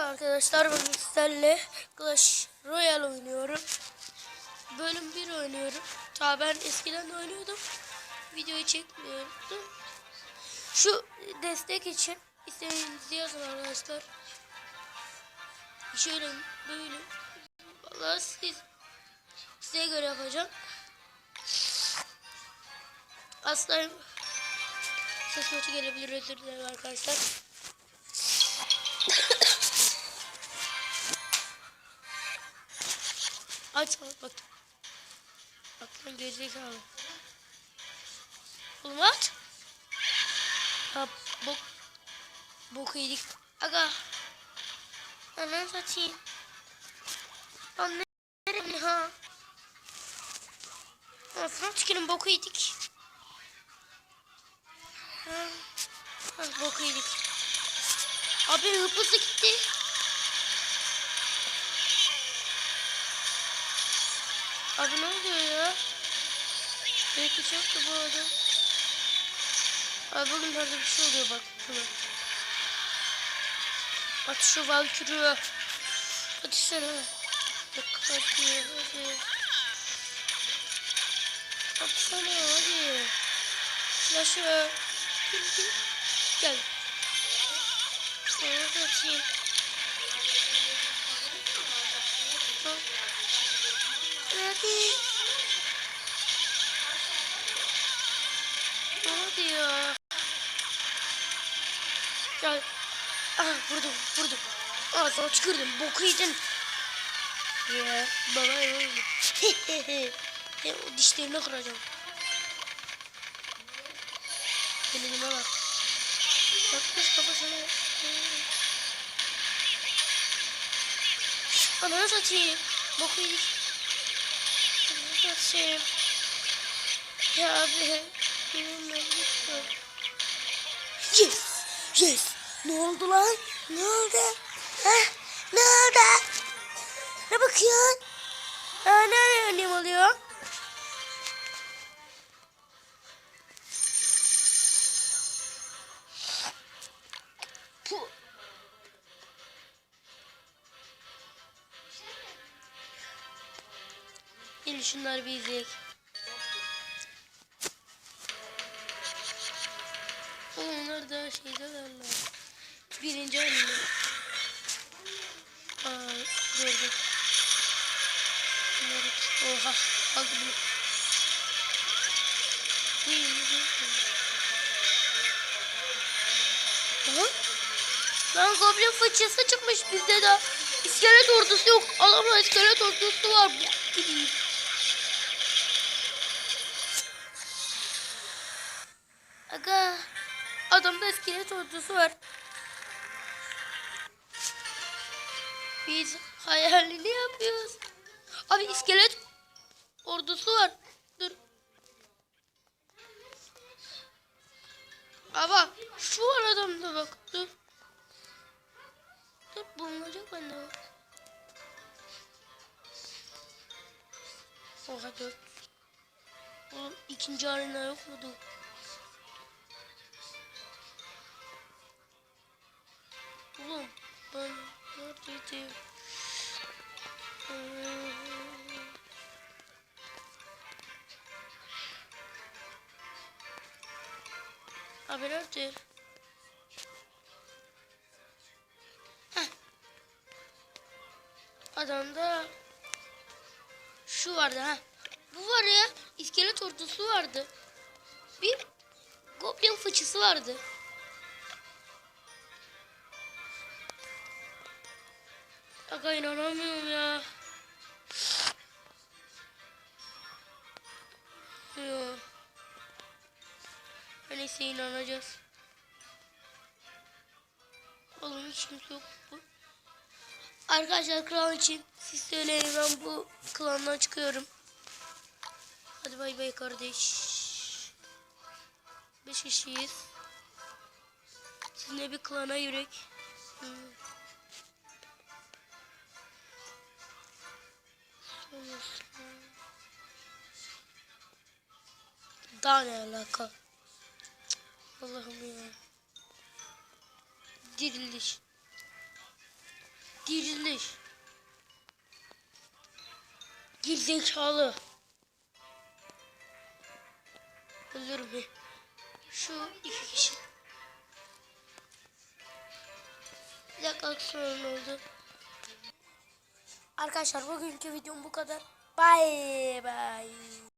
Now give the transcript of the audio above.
arkadaşlar bugün sizlerle Clash Royale oynuyorum. Bölüm 1 oynuyorum. Ta ben eskiden de oynuyordum. Videoyu çekmiyordum. Şu destek için istediğinizi yazın arkadaşlar. Şöyle böyle. Vallahi siz size göre yapacağım. Asla ses kötü gelebilir özür dilerim arkadaşlar. Aç aç bak. Bak lan gerizekalı. Oğlum aç. Ha bok. Boku yedik. Aga. Anam satayım. Lan nereye ha? Anasını tükürüm boku yedik. Ha. Boku yedik. Abi hızlı gitti. Abi ne oluyor ya? Belki çoktu bu adam. Abi bugün böyle bir şey oluyor bak. Şuna. At şu sen ha. Bak hadi hadi. Atsana hadi. Flash'ı. Gel. Sana da atayım. Ha. Hadi. Hadi ya. Gel. Ah vurdum vurdum. Aa sana tükürdüm. Boku yedin. Ya baba ya o dişlerini kıracağım. Elime bak. Bakmış kafasına. Ananı satayım. Boku yedik. Ananı satayım. Ya abi. Lütfen. Yes. Yes. Ne oldu lan? Ne oldu? Heh, ne oldu? Ne bakıyorsun? Ha, ne önlem oluyor? Gelin şunları bir izleyelim. Onlar da şeydeler lan. Birinci halinde. Aa gördüm. Bunları oha aldı bunu. Aha. Lan goblin fıçısı çıkmış bizde de. İskelet ordusu yok. Adamın iskelet ordusu var. Bu gibi. Aga. Adamda iskelet ordusu var. Biz hayalini yapıyoruz. Abi iskelet ordusu var. Dur. Ama şu var adamda bak. Dur. Dur bulunacak bende bak. Oha dört. Oğlum ikinci arena yok muydu? Oğlum Abi nerede? Heh. Adamda şu vardı ha. Bu var ya iskelet ordusu vardı. Bir goblin fıçısı vardı. Aga inanamıyorum ya. Neyse inanacağız. Oğlum hiç kimse yok bu. Arkadaşlar klan için siz söyleyin ben bu klandan çıkıyorum. Hadi bay bay kardeş. Beş kişiyiz. Sizinle bir klana yürek. Hmm. Daha ne alaka? Allah'ım ya. Diriliş. Diriliş. Gerizekalı. Öldürme. Şu iki kişi. Bir sonra oldu. Arkadaşlar bugünkü videom bu kadar. Bye bye.